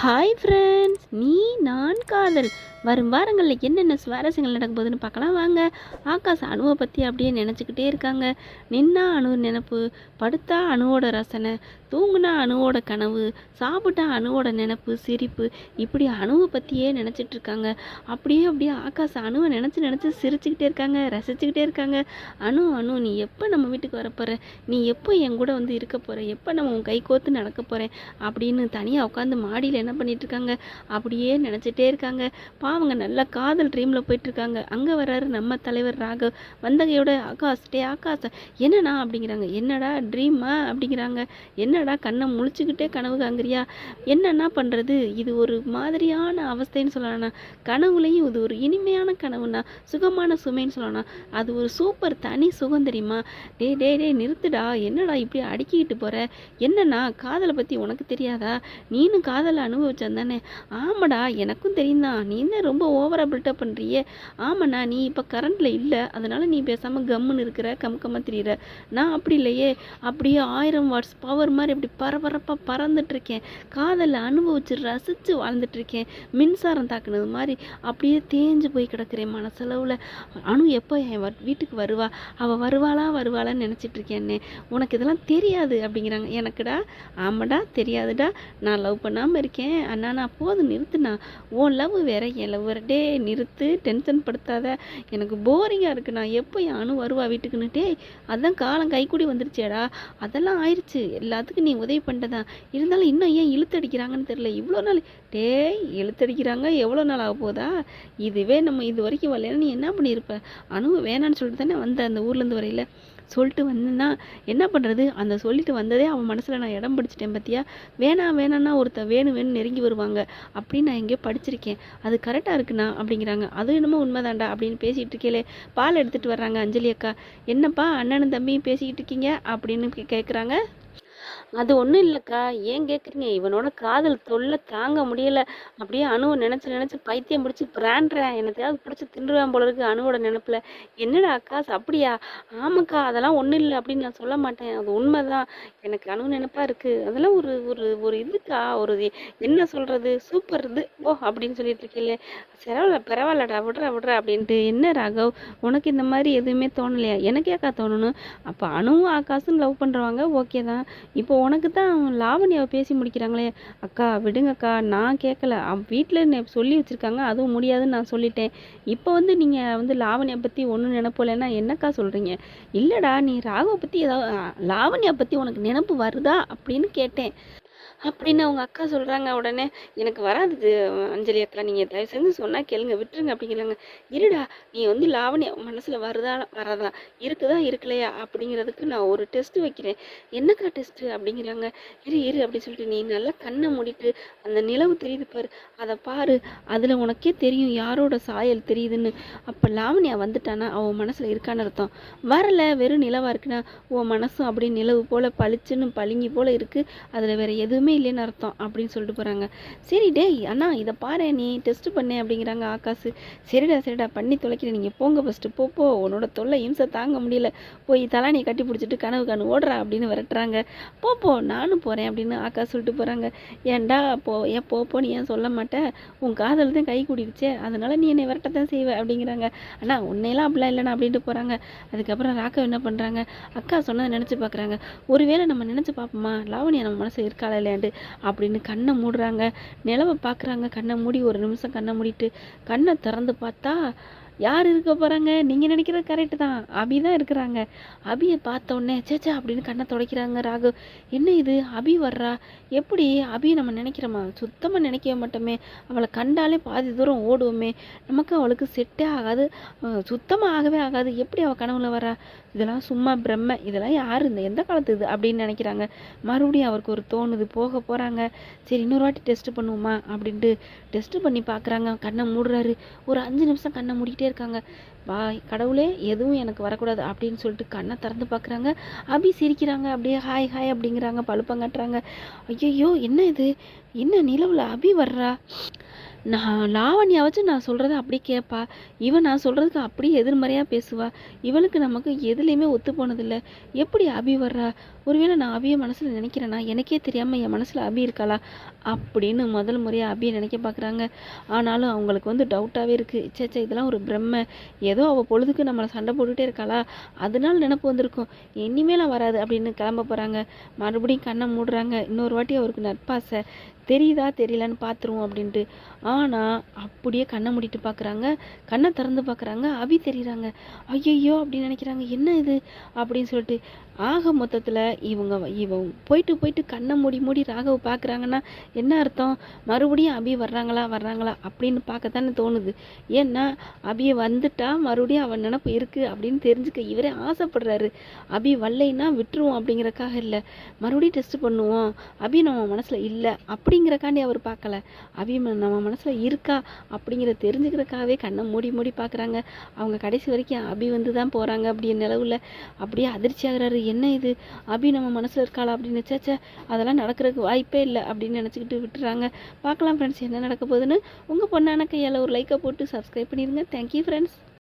Hi friends நீ நான் காதல். வரும் வாரங்களில் என்னென்ன சுவாரஸ்யங்கள் நடக்க போகுதுன்னு பார்க்கலாம். வாங்க. ஆகாஷ் அணுவை பற்றி அப்படியே நினச்சிக்கிட்டே இருக்காங்க. நின்னா அணு நினப்பு படுத்தா அணுவோட ரசனை தூங்குனா அணுவோட கனவு சாப்பிட்டா அணுவோட நினப்பு சிரிப்பு. இப்படி அணுவை பற்றியே நினச்சிட்டு இருக்காங்க. அப்படியே அப்படியே ஆகாஷ் அணுவை நினச்சி நினச்சி சிரிச்சுக்கிட்டே இருக்காங்க ரசிச்சுக்கிட்டே இருக்காங்க. அணு அணு நீ எப்போ நம்ம வீட்டுக்கு வரப்போகிற நீ எப்போ என் கூட வந்து இருக்க போகிற எப்போ நம்ம உன் கை கோத்து நடக்க போகிறேன் அப்படின்னு தனியாக உட்காந்து மாடியில் என்ன பண்ணிட்டு இருக்காங்க அப்படியே நினச்சிட்டே இருக்காங்க. பாவங்க நல்லா காதல் ட்ரீமில் போயிட்டுருக்காங்க. அங்கே வர்றாரு நம்ம தலைவர் ராகவ். வந்தகையோட ஆகாஷ் டே ஆகாஷ் என்னண்ணா அப்படிங்கிறாங்க. என்னடா ட்ரீமா அப்படிங்கிறாங்க. என்னடா கண்ணை முழிச்சுக்கிட்டே கனவு காங்கிறியா என்னென்னா பண்ணுறது இது ஒரு மாதிரியான அவஸ்தைன்னு சொல்லலாம்ண்ணா கனவுலையும் இது ஒரு இனிமையான கனவுண்ணா. சுகமான சுமைன்னு சொல்லலாம் அது ஒரு சூப்பர் தனி சுகம் தெரியுமா? டே டே டே நிறுத்துடா. என்னடா இப்படி அடுக்கிக்கிட்டு போகிற என்னண்ணா காதலை பற்றி உனக்கு தெரியாதா? நீனும் காதலானு அனுபவிச்சேன் தானே. ஆமாடா எனக்கும் தெரியும் தான் நீ தான் ரொம்ப ஓவராக பில்டப் பண்ணுறியே ஆமாண்ணா நீ இப்போ கரண்ட்டில் இல்லை. அதனால் நீ பேசாமல் கம்முன்னு இருக்கிற கம் கம்மா தெரியுற. நான் அப்படி இல்லையே. அப்படியே ஆயிரம் வாட்ஸ் பவர் மாதிரி இப்படி பரபரப்பாக பறந்துட்டுருக்கேன். காதலில் காதலை அனுபவிச்சு ரசித்து வாழ்ந்துட்டு இருக்கேன் மின்சாரம் தாக்குனது மாதிரி அப்படியே தேஞ்சு போய் கிடக்கிறேன் மனசளவில். அனு எப்போ என் வீட்டுக்கு வருவா? அவள் வருவாளா வருவாளான்னு நினச்சிட்டு இருக்கேன்னே உனக்கு இதெல்லாம் தெரியாது அப்படிங்கிறாங்க. எனக்குடா? ஆமாடா தெரியாதுடா. நான் லவ் பண்ணாமல் இருக்கேன். அண்ணா நான் போதும் நிறுத்துண்ணா. உன் லவ் வேற என் லவ் டே நிறுத்து டென்ஷன் படுத்தாத. எனக்கு போரிங்காக இருக்குண்ணா. எப்போ என் அணு வருவா வீட்டுக்குன்னு? டே அதான் காலம் கைக்கூடி வந்துருச்சேடா. அதெல்லாம் ஆயிடுச்சு எல்லாத்துக்கும் நீ உதவி பண்ணிட்டதான் இருந்தாலும் இன்னும் ஏன் இழுத்தடிக்கிறாங்கன்னு தெரியல. இவ்வளோ நாள் டேய் இழுத்தடிக்கிறாங்க. எவ்வளோ நாள் ஆக போதா? இதுவே நம்ம இது வரைக்கும் வரலன்னு நீ என்ன பண்ணியிருப்ப? அணு வேணான்னு சொல்லிட்டு தானே வந்த அந்த ஊர்லேருந்து வரையில. சொல்லிட்டு வந்தேன்னா என்ன பண்ணுறது அந்த சொல்லிட்டு வந்ததே அவன் மனசில் நான் இடம் பிடிச்சிட்டேன் பார்த்தியா வேணாம் வேணான்னா ஒருத்த வேணும் வேணும் நெருங்கி வருவாங்க. அப்படின்னு நான் எங்கேயோ படிச்சிருக்கேன். அது கரெக்டாக இருக்குண்ணா அப்படிங்கிறாங்க. அது என்னமோ உண்மைதான்டா அப்படின்னு பேசிகிட்டு இருக்கேலே பால் எடுத்துகிட்டு வர்றாங்க அஞ்சலி அக்கா. என்னப்பா அண்ணனும் தம்பியும் பேசிக்கிட்டு இருக்கீங்க அப்படின்னு கே- கேட்குறாங்க அது ஒன்றும் இல்லைக்கா. ஏன் கேட்குறீங்க இவனோட காதல் தொல்லை தாங்க முடியலை. அப்படியே அணுவை நினச்சி நினச்சி பைத்தியம் பிடிச்சி பிராண்டுறேன். என்னத்தையாவது பிடிச்சி தின்றுவேன் போல இருக்கு அணுவோட நினப்பில். என்னடா அக்கா அப்படியா? ஆமாக்கா அதெல்லாம் ஒன்றும் இல்லை அப்படின்னு நான் சொல்ல மாட்டேன். அது உண்மை தான் எனக்கு அணு நினப்பாக இருக்குது அதெல்லாம் ஒரு ஒரு ஒரு இதுக்கா? ஒரு இது- என்ன சொல்கிறது சூப்பர் இது. ஓ அப்படின்னு சொல்லிட்டு இருக்கீங்களே. பரவாயில்ல பரவாயில்லடா. விடுறா விடுறா அப்படின்ட்டு. என்ன ராகவ்? உனக்கு இந்த மாதிரி எதுவுமே தோணலையா? எனக்கு ஏக்கா தோணணும். அப்போ அணுவும் ஆகாசும் லவ் பண்ணுறவங்க ஓகே தான். இப்போ உனக்கு தான் லாவண்யாவை பேசி முடிக்கிறாங்களே. அக்கா விடுங்கக்கா நான் கேட்கல வீட்டில் சொல்லி வச்சுருக்காங்க அதுவும் முடியாதுன்னு நான் சொல்லிட்டேன். இப்போ வந்து நீங்கள் வந்து லாவண்யா பற்றி ஒன்றும் நினைப்போலன்னா என்னக்கா சொல்கிறீங்க இல்லைடா நீ ராகவை பற்றி ஏதாவது லாவண்யா பற்றி உனக்கு நினப்பு வருதா அப்படின்னு கேட்டேன். அப்படின்னு அவங்க அக்கா சொல்கிறாங்க உடனே எனக்கு வராது அஞ்சலி அக்கா நீங்கள் தயவு செஞ்சு சொன்னால் கேளுங்க விட்டுருங்க அப்படிங்கிறாங்க. இருடா நீ வந்து லாவணி மனசில் வருதா வராதா? இருக்குதா இருக்கலையா? அப்படிங்கிறதுக்கு நான் ஒரு டெஸ்ட் வைக்கிறேன். என்னக்கா டெஸ்ட்டு அப்படிங்கிறாங்க. இரு இரு அப்படி சொல்லிட்டு நீ நல்லா கண்ணை மூடிட்டு அந்த நிலவு தெரியுது பாரு. அதை பாரு. அதில் உனக்கே தெரியும் யாரோட சாயல் தெரியுதுன்னு. அப்போ லாவணியா வந்துட்டானா? அவன் மனசில் இருக்கான்னு அர்த்தம். வரல வெறும் நிலவாக இருக்குன்னா உன் மனசும் அப்படியே நிலவு போல் பளிச்சுன்னு பளிங்கி போல் இருக்குது அதில் வேறு எதுவுமே இல்லைன்னு அர்த்தம் அப்படின்னு சொல்லிட்டு போகிறாங்க சரி டேய் அண்ணா இதை பாரு நீ டெஸ்ட் பண்ணேன் அப்படிங்கிறாங்க ஆகாசு சரிடா சரிடா பண்ணி தொலைக்கிறேன். நீங்கள் போங்க ஃபஸ்ட்டு போ போ. உன்னோட தொல்லை இம்சை தாங்க முடியல. போய் தலானியை கட்டி பிடிச்சிட்டு கனவு கனவு ஓடுறா அப்படின்னு விரட்டுறாங்க. போ போ நானும் போகிறேன் அப்படின்னு ஆகாஷ் சொல்லிட்டு போகிறாங்க ஏன்டா போ ஏன் போ ஏன் சொல்ல மாட்டேன் உன் காதல் தான் கை கூடிடுச்சே. அதனால நீ என்னை விரட்டத்தான் செய்வ அப்படிங்கிறாங்க. அண்ணா உன்னையெல்லாம் அப்படிலாம் இல்லைண்ணா அப்படின்ட்டு போகிறாங்க அதுக்கப்புறம் ராக்கவ் என்ன பண்ணுறாங்க அக்கா சொன்னதை நினச்சி பார்க்குறாங்க ஒருவேளை நம்ம நினச்சி பார்ப்போமா லாவணியா நம்ம மனசில் இருக்காளா இல்லையாண்டு அப்படின்னு கண்ணை மூடுறாங்க. நிலவை பார்க்குறாங்க. கண்ணை மூடி ஒரு நிமிஷம் கண்ணை மூடிட்டு கண்ணை திறந்து பார்த்தா யார் இருக்க போகிறாங்க நீங்கள் நினைக்கிறது கரெக்டு தான். அபி தான் இருக்கிறாங்க. அபியை பார்த்த உடனே சேச்சா அப்படின்னு கண்ணை துடைக்கிறாங்க ராகு. என்ன இது? அபி வர்றா? எப்படி? அபியை நம்ம நினைக்கிறோமா? சுத்தமாக நினைக்கவே மாட்டோமே. அவளை கண்டாலே பாதி தூரம் ஓடுவோமே. நமக்கு அவளுக்கு செட்டே ஆகாது. சுத்தமாக ஆகவே ஆகாது. எப்படி அவள் கனவுல வரா இதெல்லாம் சும்மா பிரம்ம. இதெல்லாம் யார்? இந்த எந்த காலத்து இது? அப்படின்னு நினைக்கிறாங்க. மறுபடியும் அவருக்கு ஒரு தோணுது. போக போகிறாங்க சரி இன்னொரு வாட்டி டெஸ்ட் பண்ணுவோமா? அப்படின்ட்டு டெஸ்ட் பண்ணி பார்க்குறாங்க. கண்ணை மூடுறாரு. ஒரு அஞ்சு நிமிஷம் கண்ணை மூடிக்கிட்டே இருக்காங்க வா கடவுளே எதுவும் எனக்கு வரக்கூடாது அப்படின்னு சொல்லிட்டு கண்ணை திறந்து பார்க்குறாங்க. அபி சிரிக்கிறாங்க அப்படியே ஹாய் ஹாய் அப்படிங்கிறாங்க பழுப்பங்கட்டுறாங்க ஐயையோ என்ன இது? என்ன நிலவில் அபி வர்றா? நான் லாவண்யா வச்சு நான் சொல்கிறத அப்படி கேட்பா இவன் நான் சொல்கிறதுக்கு அப்படியே எதிர்மறையாக பேசுவா. இவளுக்கு நமக்கு எதுலேயுமே ஒத்து போனதில்லை எப்படி அபி வர்றா? ஒருவேளை நான் அபியை மனசில் நினைக்கிறேன்னா எனக்கே தெரியாமல் என் மனசில் அபி இருக்காளா? அப்படின்னு முதல் முறையாக அபியை நினைக்க பார்க்குறாங்க ஆனாலும் அவங்களுக்கு வந்து டவுட்டாகவே இருக்குது சேச்சே இதெல்லாம் ஒரு பிரம்மை. ஏதோ அவள் பொழுதுக்கு நம்மளை சண்டை போட்டுகிட்டே இருக்காளா? அதனால நினப்பு வந்திருக்கும். இனிமேலாம் வராது அப்படின்னு கிளம்ப போகிறாங்க மறுபடியும் கண்ணை மூடுறாங்க. இன்னொரு வாட்டி அவருக்கு நட்பாசை. தெரியுதா தெரியலன்னு பார்த்துருவோம் அப்படின்ட்டு. ஆனால் அப்படியே கண்ணை மூடிட்டு பார்க்குறாங்க கண்ணை திறந்து பார்க்குறாங்க அபி தெரியுறாங்க. ஐயையோ அப்படின்னு நினைக்கிறாங்க. என்ன இது? அப்படின்னு சொல்லிட்டு ஆக மொத்தத்தில் இவங்க இவங்க போயிட்டு போயிட்டு கண்ணை மூடி மூடி ராகவை பார்க்குறாங்கன்னா என்ன அர்த்தம்? மறுபடியும் அபி வர்றாங்களா வர்றாங்களா அப்படின்னு பார்க்கத்தானே தோணுது. ஏன்னா அபியை வந்துட்டா மறுபடியும் அவன் நினப்பு இருக்குது அப்படின்னு தெரிஞ்சுக்க இவரே ஆசைப்படுறாரு. அபி வரலைன்னா விட்டுருவோம் அப்படிங்கிறக்காக இல்லை. மறுபடியும் டெஸ்ட் பண்ணுவோம். அபி நம்ம மனசில் இல்லை அப்படிங்கிறக்காண்டி அவர் பார்க்கல அபி ம- நம்ம மனசில் இருக்கா அப்படிங்கிற தெரிஞ்சுக்கிறக்காகவே கண்ணை மூடி மூடி பார்க்குறாங்க அவங்க கடைசி வரைக்கும் அபி வந்து தான் போகிறாங்க அப்படின்ற நிலவில் அப்படியே அதிர்ச்சி ஆகிறாரு. என்ன இது? அபி அபி நம்ம மனசில் இருக்காளா அப்படின்னு சேச்சே அதெல்லாம் நடக்கிறதுக்கு வாய்ப்பே இல்லை அப்படின்னு நினச்சிக்கிட்டு விட்டுறாங்க. பார்க்கலாம் ஃப்ரெண்ட்ஸ் என்ன நடக்க போகுதுன்னு உங்கள் பொண்ணான கையால் ஒரு லைக்கை போட்டு சப்ஸ்கிரைப் பண்ணிடுங்க தேங்க்யூ ஃப்ரெண்ட்ஸ்